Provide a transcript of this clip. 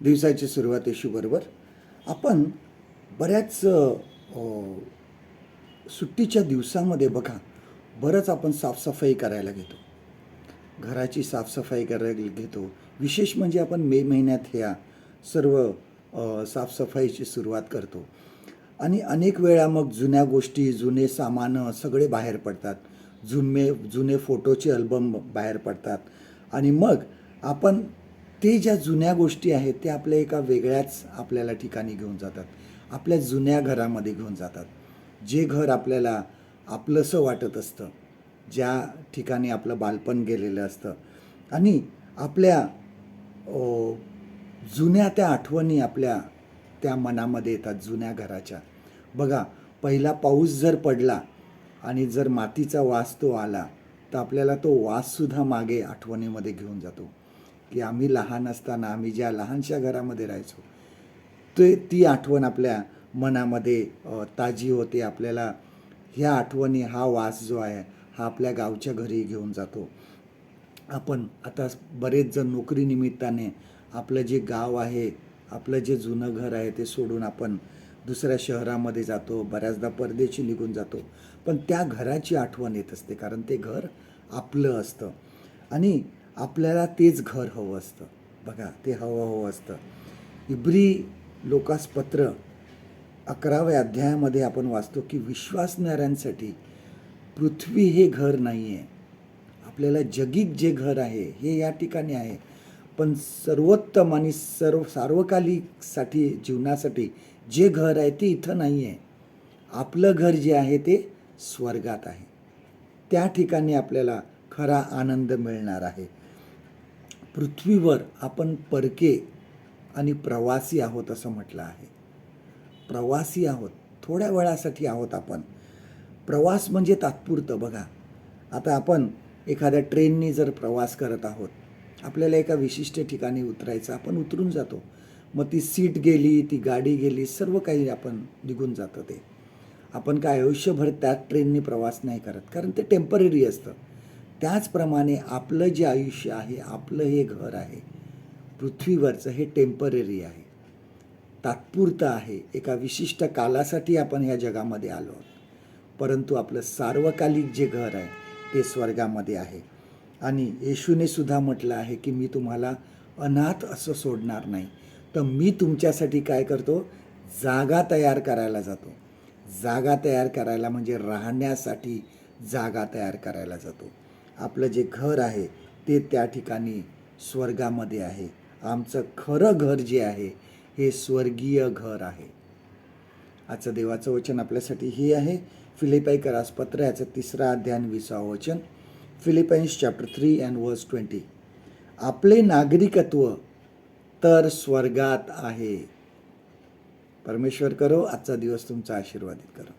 दिवसाची सुरुवात येशूबरोबर आपण बऱ्याच सुट्टीच्या दिवसामध्ये बघा बरंच आपण साफसफाई करायला घेतो. घराची साफसफाई करायला घेतो. विशेष म्हणजे आपण मे महिन्यात ह्या सर्व साफसफाईची सुरुवात करतो. आणि अनेक वेळा मग जुन्या गोष्टी जुने सामानं सगळे बाहेर पडतात. जुने जुने फोटोचे अल्बम बाहेर पडतात. आणि मग आपण ते ज्या जुन्या गोष्टी आहेत त्या आपल्या एका वेगळ्याच आपल्याला ठिकाणी घेऊन जातात. आपल्या जुन्या घरामध्ये घेऊन जातात. जे घर आपल्याला आपलंसं वाटत असतं ज्या ठिकाणी आपलं बालपण गेलेलं असतं. आणि आपल्या जुन्या त्या आठवणी आपल्या त्या मनामध्ये येतात जुन्या घराच्या. बघा पहिला पाऊस जर पडला आणि जर मातीचा वास तो आला तर आपल्याला तो वाससुद्धा मागे आठवणीमध्ये घेऊन जातो. की आम्ही लहान असताना आम्ही ज्या लहानशा घरामध्ये राहायचो ते ती आठवण आपल्या मनामध्ये ताजी होते. आपल्याला ह्या आठवणी हा वास जो आहे हा आपल्या गावच्या घरी घेऊन जातो. आपण आता बरेच जण नोकरीनिमित्ताने आपलं जे गाव आहे आपलं जे जुनं घर आहे ते सोडून आपण दुसऱ्या शहरामध्ये जातो बऱ्याचदा परदेशी निघून जातो. पण त्या घराची आठवण येत असते कारण ते घर आपलं असतं. आणि आपल्याला तेच घर हवं असतं. बघा ते हवं हवं असतं. इब्री लोकास पत्र अकराव्या अध्यायामध्ये आपण वाचतो की विश्वासणाऱ्यांसाठी पृथ्वी हे घर नाही आहे आपल्याला जगिक जे घर आहे हे या ठिकाणी आहे. पण सर्वोत्तम आणि सर्व सार्वकालिकसाठी जीवनासाठी जे घर आहे ते इथं नाही आहे आपलं घर जे आहे ते स्वर्गात आहे. त्या ठिकाणी आपल्याला खरा आनंद मिळणार आहे. पृथ्वीवर आपण परके आणि प्रवासी आहोत असं म्हटलं आहे. प्रवासी आहोत. थोड्या वेळासाठी आहोत आपण. प्रवास म्हणजे तात्पुरतं. बघा आता आपण एखाद्या ट्रेननी जर प्रवास करत आहोत आपल्याला एका विशिष्ट ठिकाणी उतरायचं आपण उतरून जातो. मग ती सीट गेली ती गाडी गेली सर्व काही आपण निघून जातं ते. आपण काय आयुष्यभर त्या ट्रेननी प्रवास नाही करत कारण ते टेंपररी असतं. त्याचप्रमाणे आपलं जे आयुष्य आहे आपलं हे घर आहे पृथ्वीवरचं हे टेंपररी आहे. तात्पुरतं आहे. एका विशिष्ट कालासाठी आपण ह्या जगामध्ये आलो आहोत. परंतु आपलं सार्वकालिक जे घर आहे ते स्वर्गामध्ये आहे. आणि येशूने सुद्धा म्हटलं आहे की मी तुम्हाला अनाथ असं सोडणार नाही. तर मी तुमच्यासाठी काय करतो? जागा तयार करायला जातो. जागा तयार करायला म्हणजे राहण्यासाठी जागा तयार करायला जातो. आपलं जे घर आहे ते त्या ठिकाणी स्वर्गामध्ये आहे. आमचं खरं घर जे आहे हे स्वर्गीय घर आहे. आजचं देवाचं वचन आपल्यासाठी हे आहे. फिलिपाई करास पत्र याचं तिसरा अध्यान विसावं वचन. Philippians chapter three and verse twenty आपले नागरिकत्व तर स्वर्गात आहे. परमेश्वर करो आजचा दिवस तुमचा आशीर्वादित करो.